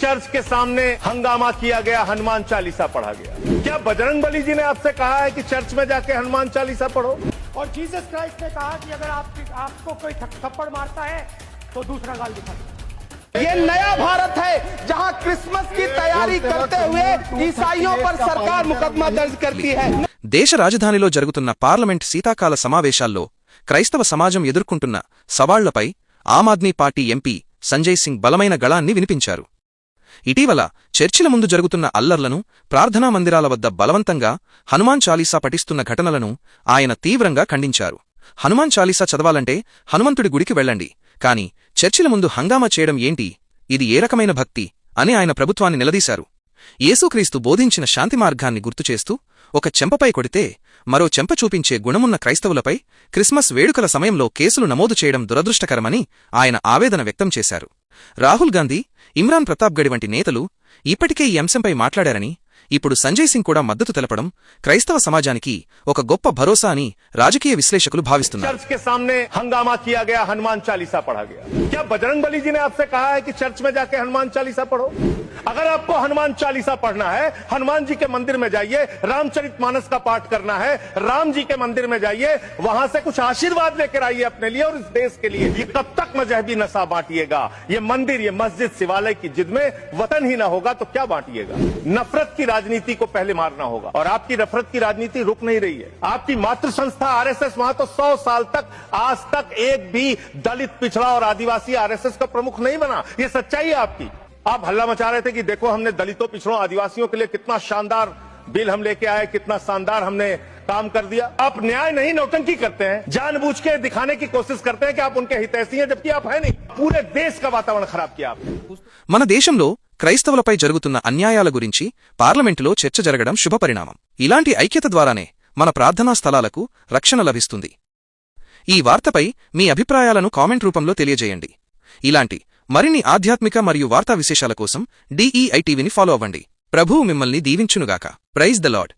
Church के सामने हंगामा किया गया हनुमान चालीसा पढ़ा गया क्या बजरंग बली जी ने आपसे कहा है कि चर्च में जाके हनुमान चालीसा पढ़ो और जीसस क्राइस्ट ने कहा कि अगर आप आपको कोई थप्पड़ मारता है तो दूसरा गाल दिखा ये नया भारत है जहां क्रिसमस की तैयारी करते हुए ईसाइयों पर सरकार मुकदमा दर्ज करती है దేశ రాజధానిలో జరుగుతున్న పార్లమెంట్ శీతాకాల సమావేశాల్లో క్రైస్తవ సమాజం ఎదుర్కొంటున్న సవాళ్లపై ఆమ్ ఆద్మీ పార్టీ ఎంపీ సంజయ్ సింగ్ బలమైన గళాన్ని వినిపించారు ఇటీవల చర్చిల ముందు జరుగుతున్న అల్లర్లను ప్రార్థనా మందిరాల వద్ద బలవంతంగా హనుమాన్ చాలీసా పఠిస్తున్న ఘటనలను ఆయన తీవ్రంగా ఖండించారు హనుమాన్ చాలీసా చదవాలంటే హనుమంతుడి గుడికి వెళ్ళండి కాని చర్చిల ముందు హంగామా చేయడం ఏంటి ఇది ఏ రకమైన భక్తి అని ఆయన ప్రభుత్వాన్ని నిలదీశారు యేసుక్రీస్తు బోధించిన శాంతి మార్గాన్ని గుర్తుచేస్తూ ఒక చెంపపై కొడితే మరో చెంప చూపించే గుణమున్న క్రైస్తవులపై క్రిస్మస్ వేడుకల సమయంలో కేసులు నమోదు చేయడం దురదృష్టకరమని ఆయన ఆవేదన వ్యక్తం చేశారు రాహుల్ గాంధీ ఇమ్రాన్ ప్రతాప్గఢి వంటి నేతలు ఇప్పటికే ఈ అంశంపై మాట్లాడారని ఇప్పుడు సంజయ్ సింగ్ కూడా మద్దతు తెలపడం క్రైస్తవ సమాజానికి ఒక గొప్ప భరోసా అని రాజకీయ విశ్లేషకులు భావిస్తున్నారు. చర్చికి সামনে హంగామా కియా గయా హనుమాన్ చాలీసా పడా గయా. క్యా బజరంగబలి జీ నే ఆప్సే కహా హై కి చర్చ్ మే జాకే హనుమాన్ చాలీసా పడో? అగర్ ఆప్కో హనుమాన్ చాలీసా పڑھనా హై, హనుమాన్ జీ కే మందిర్ మే జాయియే, రామచరిత మానస్ కా పాఠ కర్నా హై, రామ జీ కే మందిర్ మే జాయియే, వహా సే కుచ్ ఆశీర్వాద్ లేకర్ ఆయియే apne liye aur is desh ke liye. kit tak mazhabi nasha baantiyega? Ye mandir ye masjid siwale ki jismein vatan hi na hoga to kya baantiyega? Nafrat राजनीति को पहले मारना होगा और आपकी नफरत की राजनीति रुक नहीं रही है आपकी मातृ संस्था आरएसएस वहां तो सौ साल तक आज तक एक भी दलित पिछड़ा और आदिवासी आरएसएस का प्रमुख नहीं बना ये सच्चाई है आपकी आप हल्ला मचा रहे थे कि देखो हमने दलितों पिछड़ों आदिवासियों के लिए कितना शानदार बिल हम लेके आए कितना शानदार हमने काम कर दिया आप न्याय नहीं नौटंकी करते हैं जानबूझ के दिखाने की कोशिश करते हैं कि आप उनके हितैषी हैं जबकि आप है नहीं पूरे देश का वातावरण खराब किया आपने మన దేశంలో క్రైస్తవులపై జరుగుతున్న అన్యాయాల గురించి పార్లమెంటులో చర్చ జరగడం శుభపరిణామం ఇలాంటి ఐక్యత ద్వారానే మన ప్రార్థనా స్థలాలకు రక్షణ లభిస్తుంది ఈ వార్తపై మీ అభిప్రాయాలను కామెంట్ రూపంలో తెలియజేయండి ఇలాంటి మరిన్ని ఆధ్యాత్మిక మరియు వార్తా విశేషాల కోసం డీఈఐటీవీని e ఫాలో అవ్వండి ప్రభువు మిమ్మల్ని దీవించునుగాక ప్రైజ్ ద లాడ్